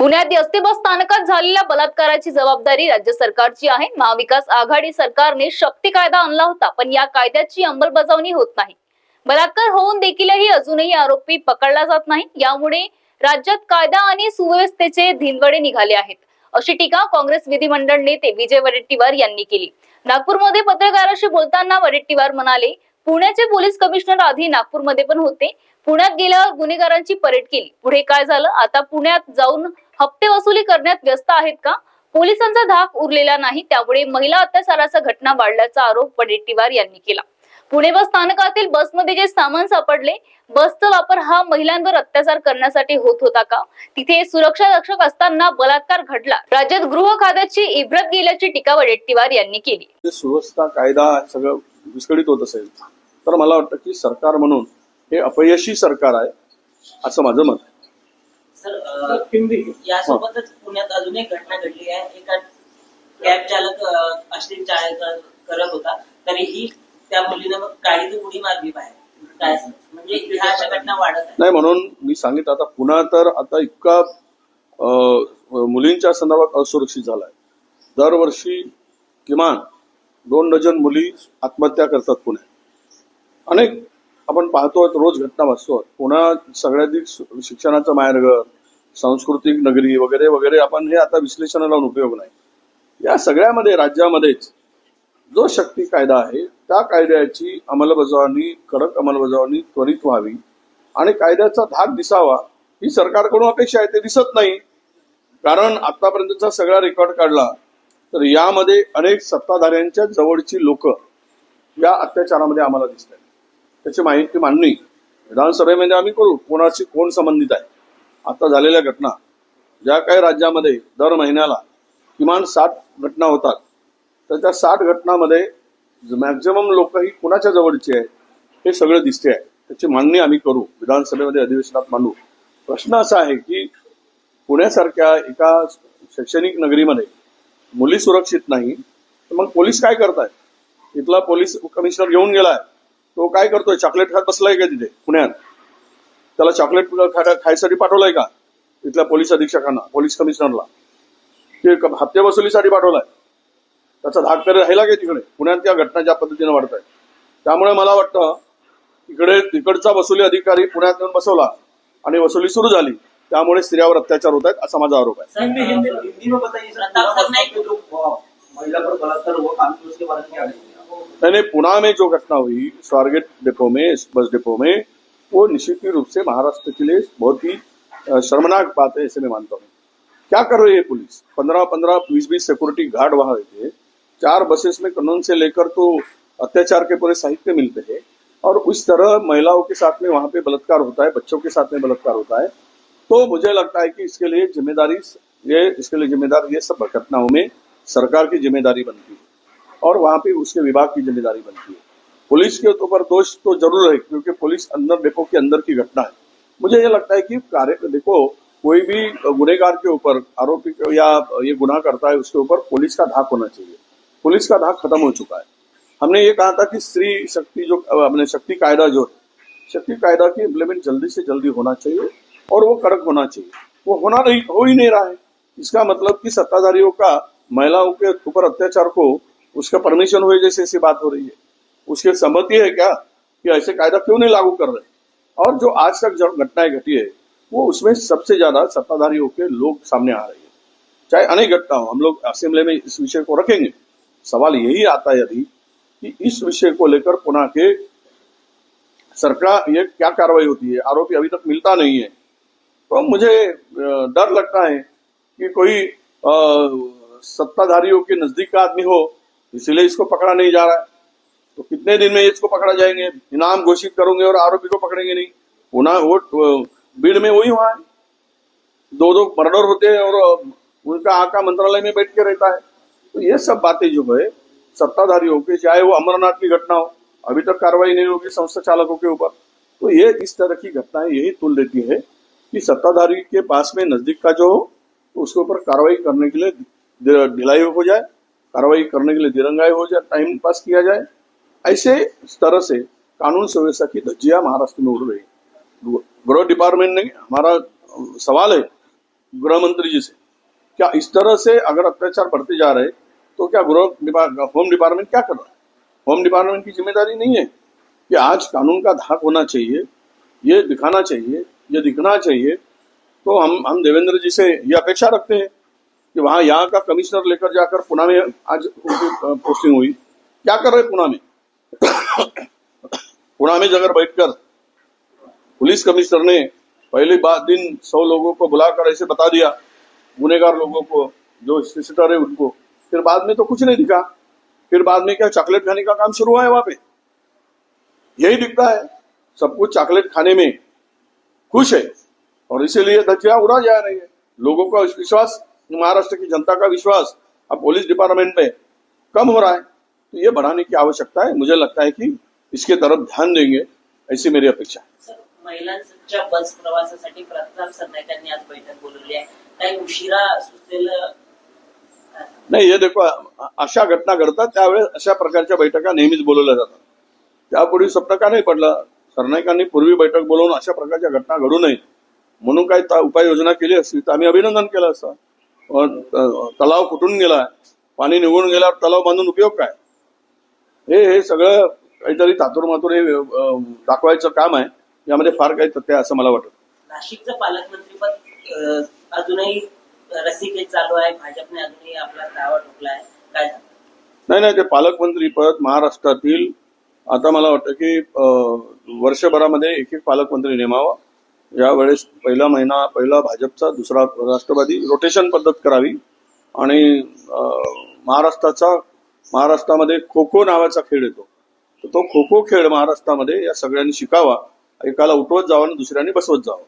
पुण्यात ST bus स्थानकात झालेल्या बलात्काराची जबाबदारी राज्य सरकारची आहे. महाविकास आघाडी सरकारने शक्ती कायदा आणला होता पण या कायद्याची अंमलबजावणी होत नाही. बलात्कार होऊन देखीलही अजूनही आरोपी पकडला जात नाही. यामुळे राज्यात कायदा आणि सुव्यवस्थेचे धिनवडे निघाले आहेत. अशी टीका काँग्रेस विधिमंडळ नेते विजय वडेट्टीवार यांनी केली. नागपूरमध्ये पत्रकाराशी बोलताना वडेट्टीवार म्हणाले पुण्याचे पोलीस कमिशनर आधी नागपूरमध्ये पण होते. पुण्यात गेल्यावर गुन्हेगारांची परेड केली. पुढे काय झालं? आता पुण्यात जाऊन हप्ते वसुली करण्यात व्यस्त आहेत का? पोलिसांचा धाक उरलेला नाही त्यामुळे महिला अत्याचाराचा घटना वाढल्याचा आरोप वडेट्टीवार यांनी केला. पुणे बस स्थानकातील बसमध्ये जे सामान सापडले बसचा वापर हा महिलांवर अत्याचार करण्यासाठी होत होता का? तिथे सुरक्षा रक्षक असताना बलात्कार घडला. राज्यात गृह खात्याची इब्रत गेल्याची टीका वडेट्टीवार यांनी केली. सुव्यवस्था कायदा सगळं विस्कळीत होत असेल तर मला वाटतं की सरकार म्हणून हे अपयशी सरकार आहे असं माझं मत आहे. सर अ, यासोबतच पुण्यात अजून एक घटना घडली आहे. एका कॅब चालक अश्लील करत होता. तरीही त्या मुलीनं मग गाडीतून उडी मारली बाहेर. काय? म्हणजे ह्या अशा घटना वाढत नाही म्हणून मी सांगितलं आता पुन्हा तर आता इतका मुलींच्या संदर्भात असुरक्षित झालाय. दरवर्षी किमान दोन डझन मुली आत्महत्या करतात पुण्यात अनेक आपण पाहतो रोज घटना वाचतो पुन्हा सगळ्याधिक शिक्षणाचं माहेरघर सांस्कृतिक नगरी वगैरे वगैरे आपण हे आता विश्लेषणाला लावून उपयोग नाही. या सगळ्यामध्ये राज्यामध्येच जो शक्ती कायदा आहे त्या कायद्याची अंमलबजावणी कडक अंमलबजावणी त्वरित व्हावी आणि कायद्याचा धाक दिसावा ही सरकारकडून अपेक्षा आहे ते दिसत नाही. कारण आतापर्यंतचा सगळा रेकॉर्ड काढला तर यामध्ये अनेक सत्ताधाऱ्यांच्या जवळची लोक या अत्याचारामध्ये आम्हाला दिसत आहेत त्याची माहिती मांडणी. विधानसभेमध्ये म्हणजे आम्ही करू. कोणाशी कोण संबंधित आहे? आता झालेल्या घटना. ज्या काही राज्यामध्ये दर महिन्याला किमान साठ घटना होतात. तर त्या साठ घटनामध्ये मॅक्झिमम लोक ही कुणाच्या जवळची आहे हे सगळं दिसते आहे. त्याची मांडणी आम्ही करू. विधानसभेमध्ये अधिवेशनात मांडू. प्रश्न असा आहे की पुण्यासारख्या एका शैक्षणिक नगरीमध्ये मुली सुरक्षित नाही तर मग पोलीस काय करताय इथला पोलीस कमिशनर घेऊन गेलाय. तो काय करतोय? चॉकलेट खात बसलाय का तिथे? पुण्यात. त्याला चॉकलेट खा- खायसाठी पाठवलंय का? इथल्या पोलीस अधीक्षकांना पोलीस कमिशनरला ते क- हप्ते वसुलीसाठी पाठवलाय. त्याचा धाक तरी राहिला काय तिकडे? पुण्यात त्या घटना ज्या पद्धतीने वाढत आहेत. त्यामुळे मला वाटतं इकडे तिकडचा वसुली अधिकारी पुण्यात येऊन बसवला आणि वसुली सुरू झाली. त्यामुळे स्त्रियावर अत्याचार होत आहेत असा माझा आरोप आहे. मैंने पुणे में जो घटना हुई, स्वारगेट डिपो में, इस बस डिपो में, वो निश्चित रूप से महाराष्ट्र के लिए बहुत ही शर्मनाक बात है ऐसे मैं मानता हूँ। क्या कर रही है पुलिस? पंद्रह पंद्रह बीस बीस सिक्योरिटी गार्ड वहाँ रहते हैं। चार बसेस में कानून से लेकर तो अत्याचार के पूरे साहित्य मिलते हैं। और उस तरह महिलाओं के साथ में वहाँ पे बलात्कार होता है, बच्चों के साथ में बलात्कार होता है। तो मुझे लगता है कि इसके लिए ज़िम्मेदारी, ये, इसके लिए जिम्मेदार ये सब घटनाओं में सरकार की ज़िम्मेदारी बनती है। और वहाँ पे उसके विभाग की ज़िम्मेदारी बनती है। पुलिस के ऊपर दोष तो ज़रूर है, क्योंकि पुलिस अंदर डिपो के अंदर की घटना है। मुझे ये लगता है कि कार्य देखो, कोई भी गुनेगार के ऊपर आरोपी या ये गुनाह करता है उसके ऊपर पुलिस का धाक होना चाहिए। पुलिस का धाक खत्म हो चुका है। हमने ये कहा था कि स्त्री शक्ति जो, अपने शक्ति कायदा जो शक्ति कायदा की इम्प्लीमेंट जल्दी से जल्दी होना चाहिए और वो कड़क होना चाहिए। वो होना नहीं, हो ही नहीं रहा है। इसका मतलब कि सत्ताधारियों का, महिलाओं के ऊपर अत्याचार को उसका परमिशन हुए जैसे ऐसी बात हो रही है। उसके सहमति है क्या कि ऐसे कायदा क्यों नहीं लागू कर रहे? और जो आज तक जो घटनाएँ घटी है, वो उसमें सबसे ज़्यादा सत्ताधारियों के लोग सामने आ रहे हैं। चाहे अनेक घटना हो, हम लोग असेंबली में इस विषय को रखेंगे। सवाल यही आता है यदि कि इस विषय को लेकर पुनः के सरकार ये क्या कार्रवाई होती है? आरोपी अभी तक मिलता नहीं है। तो मुझे डर लगता है कि कोई सत्ताधारियों के नज़दीक का आदमी हो इसीलिए इसको पकड़ा नहीं जा रहा है। तो कितने दिन में इसको पकड़ा जाएँगे? इनाम घोषित करोगे और आरोपी को पकड़ेंगे नहीं। पुनः वो भीड़ में वही हुआ है। दो दो मर्डर होते हैं और उनका आका मंत्रालय में बैठ के रहता है। तो ये सब बातें जो है सत्ताधारी के, चाहे वो अमरनाथ की घटना हो, अभी तक कार्रवाई नहीं होगी संस्था चालकों के ऊपर। तो ये इस तरह की घटनाएँ यही तुल देती है कि सत्ताधारी के पास में नज़दीक का जो हो तो उसके ऊपर कार्रवाई करने के लिए ढिलाई हो जाए। कार्रवाई करने के लिए दिरंगाई हो जाए, टाइम पास किया जाए, ऐसे तरह से कानून सुव्यवस्था की धज्जियाँ महाराष्ट्र में उड़ रही है। गृह डिपार्टमेंट ने, हमारा सवाल है गृह मंत्री जी से, क्या इस तरह से अगर अत्याचार बढ़ते जा रहे तो क्या गृह होम डिपार्टमेंट क्या कर रहा है? होम डिपार्टमेंट की ज़िम्मेदारी नहीं है कि आज कानून का धाक होना चाहिए, ये दिखाना चाहिए, ये दिखना चाहिए तो हम हम देवेंद्र जी से ये अपेक्षा रखते हैं। कि वहाँ यहाँ का कमिश्नर लेकर जाकर पुणे में आज उनकी पोस्टिंग हुई। क्या कर रहे पुणे में? पुणे में जगह बैठकर पुलिस कमिश्नर ने पहले बात दिन सौ लोगों को बुलाकर ऐसे बता दिया, गुनेगार लोगों को, जो सिस्टर है उनको। फिर बाद में तो कुछ नहीं दिखा। फिर बाद में क्या चॉकलेट खाने का काम शुरू हुआ है वहाँ पे? यही दिखता है। सब कुछ चॉकलेट खाने में खुश है। और इसीलिए धज्जियाँ उड़ा जा रही है। लोगों का विश्वास महाराष्ट्र की जनता का विश्वास अब पुलिस डिपार्टमेंट में कम हो रहा है तो ये बढ़ाने की आवश्यकता है। मुझे लगता है कि इसके तरफ ध्यान देंगे ऐसी मेरी अपेक्षा है। महिलांच्या बस प्रवासासाठी प्रताप सरनाईकांनी आज बैठक बोलवली आहे. काही उशिरा सुचलेलं नाही हे देखो अशा घटना घडतात त्यावेळेस अशा प्रकारच्या बैठका नेहमीच बोलवल्या जातात. त्यापूर्वी स्वप्न का नाही पडलं? सरनाईकांनी पूर्वी बैठक बोलवून अशा प्रकारच्या घटना घडू नयेत म्हणून काही उपाययोजना केली असती तर आम्ही अभिनंदन केलं असतं. तलाव फुटून गेलाय पाणी निघून गेल्यावर तलाव बांधून उपयोग काय? हे हे सगळं काहीतरी तातूर मातूर हे दाखवायचं काम आहे. यामध्ये फार काही तथ्य आहे असं मला वाटतं. नाशिकचं पालकमंत्रीपद अजूनही रसिकेत चालू आहे. भाजपने अजूनही आपला दावा ठोकला आहे. काय? नाही नाही ते पालकमंत्री पद महाराष्ट्रातील आता मला वाटतं की वर्षभरामध्ये एक एक पालकमंत्री नेमावा. यावेळेस पहिला महिना पहिला भाजपचा दुसरा राष्ट्रवादी रोटेशन पद्धत करावी. आणि महाराष्ट्राचा महाराष्ट्रामध्ये खो खो नावाचा खेळ येतो. तर तो खो खो खेळ महाराष्ट्रामध्ये या सगळ्यांनी शिकावा. एकाला उठवत जावं आणि दुसऱ्याने बसवत जावं.